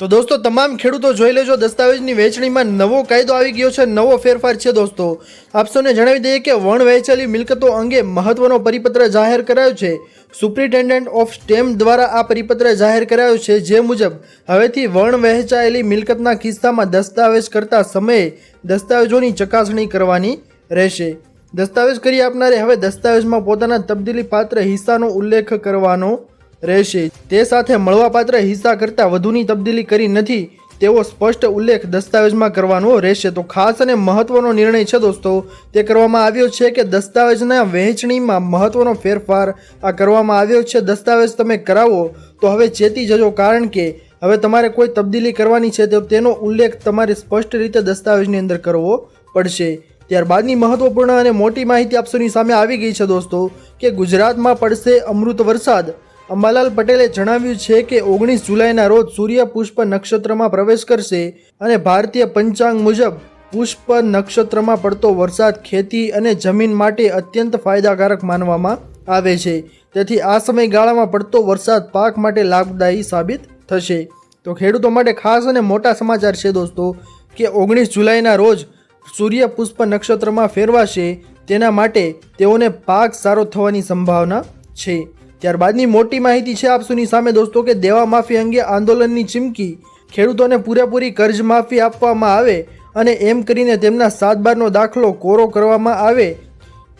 તો દોસ્તો, તમામ ખેડૂતો જોઈ લેજો, દસ્તાવેજની વહેંચણીમાં નવો કાયદો આવી ગયો છે, નવો ફેરફાર છે દોસ્તો. આપ જણાવી દઈએ કે વણ વહેંચેલી મિલકતો અંગે મહત્વનો પરિપત્ર જાહેર કરાયો છે. સુપ્રિન્ટેન્ડન્ટ ઓફ સ્ટેમ્પ દ્વારા આ પરિપત્ર જાહેર કરાયો છે, જે મુજબ હવેથી વણ વહેંચાયેલી મિલકતના કિસ્સામાં દસ્તાવેજ કરતા સમયે દસ્તાવેજોની ચકાસણી કરવાની રહેશે. દસ્તાવેજ કરી આપનારે હવે દસ્તાવેજમાં પોતાના તબદીલી પાત્ર હિસ્સાનો ઉલ્લેખ કરવાનો રહેશે. તે સાથે મળવાપાત્ર હિસ્સા કરતાં વધુની તબદીલી કરી નથી તેવો સ્પષ્ટ ઉલ્લેખ દસ્તાવેજમાં કરવાનો રહેશે. તો ખાસ અને મહત્વનો નિર્ણય છે દોસ્તો, તે કરવામાં આવ્યો છે કે દસ્તાવેજના વહેંચણીમાં મહત્વનો ફેરફાર આ કરવામાં આવ્યો છે. દસ્તાવેજ તમે કરાવો તો હવે ચેતી જજો, કારણ કે હવે તમારે કોઈ તબદીલી કરવાની છે તો તેનો ઉલ્લેખ તમારે સ્પષ્ટ રીતે દસ્તાવેજની અંદર કરવો પડશે. ત્યારબાદની મહત્વપૂર્ણ અને મોટી માહિતી આપસોની સામે આવી ગઈ છે દોસ્તો, કે ગુજરાતમાં પડશે અમૃત વરસાદ. અંબાલાલ પટેલે જણાવ્યું છે કે ઓગણીસ જુલાઈના રોજ સૂર્ય પુષ્પ નક્ષત્રમાં પ્રવેશ કરશે અને ભારતીય પંચાંગ મુજબ પુષ્પ નક્ષત્રમાં પડતો વરસાદ ખેતી અને જમીન માટે અત્યંત ફાયદાકારક માનવામાં આવે છે. તેથી આ સમયગાળામાં પડતો વરસાદ પાક માટે લાભદાયી સાબિત થશે. તો ખેડૂતો માટે ખાસ અને મોટા સમાચાર છે દોસ્તો કે ઓગણીસ જુલાઈના રોજ સૂર્ય પુષ્પ નક્ષત્રમાં ફેરવાશે તેના માટે તેઓને પાક સારો થવાની સંભાવના છે. ત્યારબાદની મોટી માહિતી છે આપસુની સામે દોસ્તો કે દેવા માફી અંગે આંદોલનની ચીમકી ખેડૂતોને પૂરેપૂરી કર્જ માફી આપવામાં આવે અને એમ કરીને તેમના સાતબારનો દાખલો કોરો કરવામાં આવે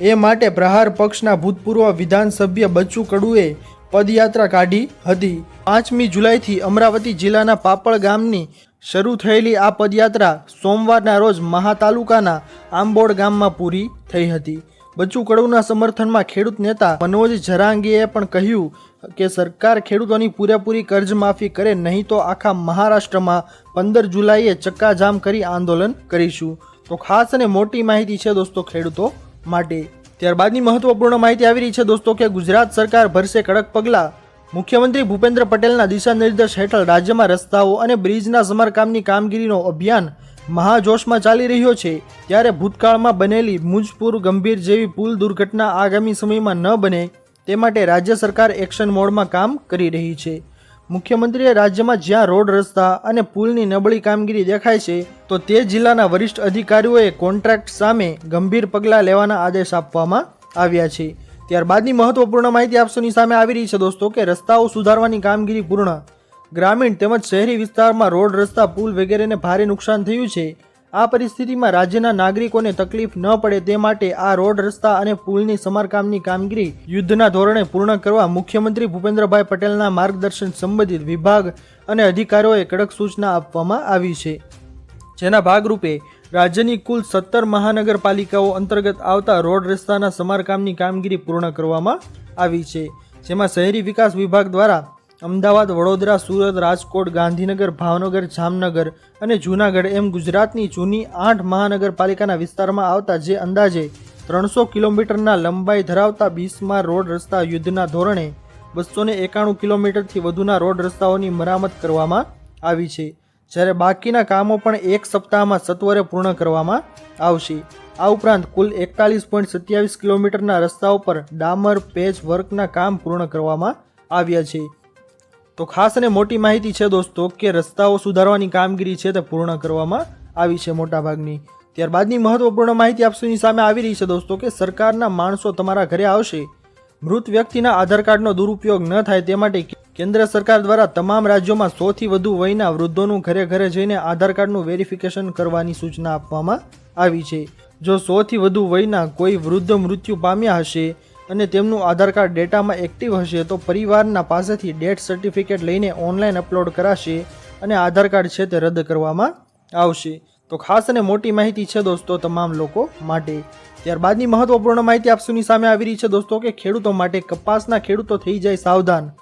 એ માટે પ્રહાર પક્ષના ભૂતપૂર્વ વિધાનસભ્ય બચ્ચુ કડુએ પદયાત્રા કાઢી હતી. પાંચમી જુલાઈથી અમરાવતી જિલ્લાના પાપડ ગામની શરૂ થયેલી આ પદયાત્રા સોમવારના રોજ મહા તાલુકાના આંબોડ ગામમાં પૂરી થઈ હતી. બચ્ચુ કડુના સમર્થનમાં ખેડૂત નેતા મનોજ જરાંગીએ પણ કહ્યું કે સરકાર ખેડૂતોની પૂરેપૂરી કર્જમાફી કરે, નહીં તો આખા મહારાષ્ટ્રમાં પંદર જુલાઈએ ચક્કાજામ કરી આંદોલન કરીશું. તો ખાસ અને મોટી માહિતી છે દોસ્તો ખેડૂતો માટે. ત્યારબાદની મહત્વપૂર્ણ માહિતી આવી રહી છે દોસ્તો કે ગુજરાત સરકાર ભરશે કડક પગલાં. મુખ્યમંત્રી ભૂપેન્દ્ર પટેલના દિશા નિર્દેશ હેઠળ રાજ્યમાં રસ્તાઓ અને બ્રિજના સમારકામની કામગીરીનો અભિયાન મહાજોશમાં ચાલી રહ્યો છે, ત્યારે ભૂતકાળમાં બનેલી મુજપુર ગંભીર જેવી પુલ દુર્ઘટના આગામી સમયમાં ન બને, તે માટે રાજ્ય સરકાર એક્શન મોડમાં કામ કરી રહી છે. મુખ્યમંત્રીએ રાજ્યમાં જ્યાં રોડ રસ્તા અને પુલની નબળી કામગીરી દેખાય છે, તો તે જિલ્લાના વરિષ્ઠ અધિકારીઓએ કોન્ટ્રાક્ટ સામે ગંભીર પગલાં લેવાના આદેશ આપવામાં આવ્યા છે. ત્યારબાદની મહત્વપૂર્ણ માહિતી આપસોની સામે આવી રહી છે દોસ્તો, કે રસ્તાઓ સુધારવાની કામગીરી પૂર્ણ ગ્રામીણ તેમજ શહેરી વિસ્તારમાં રોડ, રસ્તા, પુલ વગેરેને ભારે નુકસાન થયું છે. આ પરિસ્થિતિમાં રાજ્યના નાગરિકોને તકલીફ ન પડે તે માટે આ રોડ, રસ્તા અને પુલની સમારકામની કામગીરી યુદ્ધના ધોરણે પૂર્ણ કરવા મુખ્યમંત્રી ભૂપેન્દ્રભાઈ પટેલના માર્ગદર્શન સંબંધિત વિભાગ અને અધિકારીઓએ કડક સૂચના આપવામાં આવી છે. જેના ભાગરૂપે રાજ્યની કુલ સત્તર મહાનગરપાલિકાઓ અંતર્ગત આવતા રોડ, રસ્તાના સમારકામની કામગીરી પૂર્ણ કરવામાં આવી છે. જેમાં શહેરી વિકાસ વિભાગ દ્વારા અમદાવાદ, વડોદરા, સુરત, રાજકોટ, ગાંધીનગર, ભાવનગર, જામનગર અને જૂનાગઢ એમ ગુજરાતની જૂની આઠ મહાનગરપાલિકાના વિસ્તારમાં આવતા જે અંદાજે ત્રણસો કિલોમીટરના લંબાઈ ધરાવતા બીસમાં રોડ રસ્તા યુદ્ધના ધોરણે બસો એકાણું કિલોમીટરથી વધુના રોડ રસ્તાઓની મરામત કરવામાં આવી છે. જ્યારે બાકીના કામો પણ એક સપ્તાહમાં સત્વરે પૂર્ણ કરવામાં આવશે. આ ઉપરાંત કુલ એકતાલીસ પોઈન્ટ સત્યાવીસ કિલોમીટરના રસ્તાઓ પર ડામર પેચ વર્કના કામ પૂર્ણ કરવામાં આવ્યા છે. તો ખાસ અને મોટી માહિતી છે દોસ્તો કે રસ્તાઓ સુધારવાની કામગીરી છે તે પૂર્ણ કરવામાં આવી છે મોટાભાગની. ત્યારબાદની મહત્વપૂર્ણ માહિતી આપસુની સામે આવી રહી છે દોસ્તો કે સરકારના માણસો તમારા ઘરે આવશે. મૃત વ્યક્તિના આધાર કાર્ડનો દુરુપયોગ ન થાય તે માટે કેન્દ્ર સરકાર દ્વારા તમામ રાજ્યોમાં સોથી વધુ વયના વૃદ્ધોનું ઘરે ઘરે જઈને આધાર કાર્ડનું વેરિફિકેશન કરવાની સૂચના આપવામાં આવી છે. જો સોથી વધુ વયના કોઈ વૃદ્ધ મૃત્યુ પામ્યા હશે અને તેમનું આધાર કાર્ડ ડેટામાં એક્ટિવ હશે તો પરિવારના પાસેથી ડેથ સર્ટિફિકેટ લઈને ઓનલાઈન અપલોડ કરાશે અને આધાર કાર્ડ છે તે રદ કરવામાં આવશે. તો ખાસ અને મોટી માહિતી છે દોસ્તો તમામ લોકો માટે. ત્યારબાદની મહત્વપૂર્ણ માહિતી આપસુની સામે આવી રહી છે દોસ્તો કે ખેડૂતો માટે કપાસના ખેડૂતો થઈ જાય સાવધાન.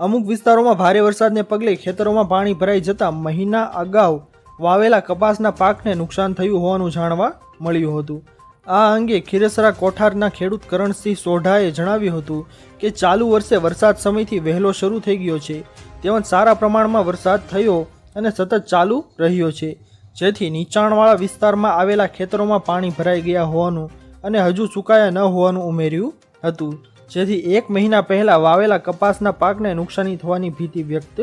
અમુક વિસ્તારોમાં ભારે વરસાદને પગલે ખેતરોમાં પાણી ભરાઈ જતા મહિના અગાઉ વાવેલા કપાસના પાકને નુકસાન થયું હોવાનું જાણવા મળ્યું હતું. આ અંગે ખીરસરા કોઠારના ખેડૂત કરણસિંહ સોઢાએ જણાવ્યું હતું કે ચાલુ વર્ષે વરસાદ સમયથી વહેલો શરૂ થઈ ગયો છે. તેમજ સારા પ્રમાણમાં વરસાદ થયો અને સતત ચાલુ રહ્યો છે. જેથી નીચાણવાળા વિસ્તારમાં આવેલા ખેતરોમાં પાણી ભરાઈ ગયા હોવાનું અને હજુ સુકાયા ન હોવાનું ઉમેર્યું હતું. જેથી એક મહિના પહેલાં વાવેલા કપાસના પાકને નુકસાની થવાની ભીતિ વ્યક્ત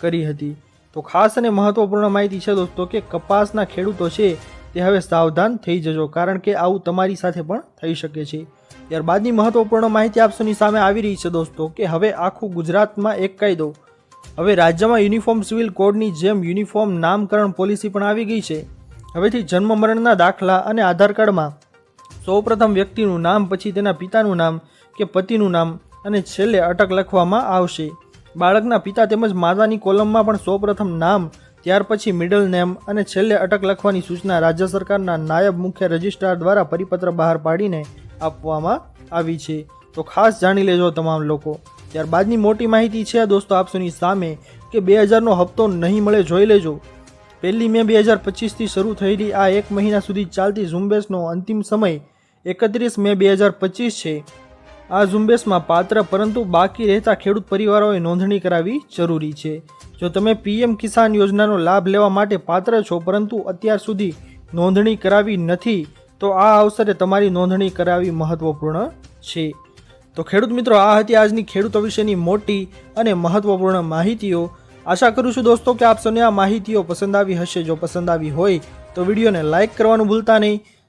કરી હતી. તો ખાસ અને મહત્વપૂર્ણ માહિતી છે દોસ્તો કે કપાસના ખેડૂતો છે તે હવે સાવધાન થઈ જજો, કારણ કે આવું તમારી સાથે પણ થઈ શકે છે. ત્યારબાદની મહત્વપૂર્ણ માહિતી આપશોની સામે આવી રહી છે દોસ્તો, કે હવે આખું ગુજરાતમાં એક કાયદો. હવે રાજ્યમાં યુનિફોર્મ સિવિલ કોડની જેમ યુનિફોર્મ નામકરણ પોલિસી પણ આવી ગઈ છે. હવેથી જન્મ મરણના દાખલા અને આધાર કાર્ડમાં. સૌપ્રથમ વ્યક્તિનું નામ, પછી તેના પિતાનું નામ, કે પતિનું નામ, અને છેલ્લે અટક લખવામાં આવશે. બાળકના પિતા તેમજ માતાની કોલમમાં પણ સૌપ્રથમ નામ ત્યાર પછી મિડલ નેમ અને છેલ્લે અટક લખવાની સૂચના રાજ્ય સરકારના નાયબ મુખ્ય રજિસ્ટ્રાર દ્વારા પરિપત્ર બહાર પાડીને આપવામાં આવી છે. તો ખાસ જાણી લેજો તમામ લોકો. ત્યારબાદની મોટી માહિતી છે દોસ્તો આપસોની સામે કે બે હજારનો હપ્તો નહીં મળે જોઈ લેજો. પહેલી મે બે હજાર પચીસથી શરૂ થયેલી આ એક મહિના સુધી ચાલતી ઝુંબેશનો અંતિમ સમય એકત્રીસ મે બે હજાર પચીસ છે. આ ઝુંબેશમાં પાત્ર, પરંતુ બાકી રહેતા ખેડૂત પરિવારોએ નોંધણી કરાવવી જરૂરી છે. જો તમે પીએમ કિસાન યોજનાનો લાભ લેવા માટે પાત્ર છો, પરંતુ અત્યાર સુધી નોંધણી કરાવી નથી, તો આ અવસરે તમારી નોંધણી કરાવવી મહત્વપૂર્ણ છે. તો ખેડૂત મિત્રો, આ હતી આજની ખેડૂતો વિશેની મોટી અને મહત્વપૂર્ણ માહિતીઓ. આશા કરું છું દોસ્તો કે આપ સૌને આ માહિતીઓ પસંદ આવી હશે. જો પસંદ આવી હોય, તો વિડીયોને લાઇક કરવાનું ભૂલતા નહીં.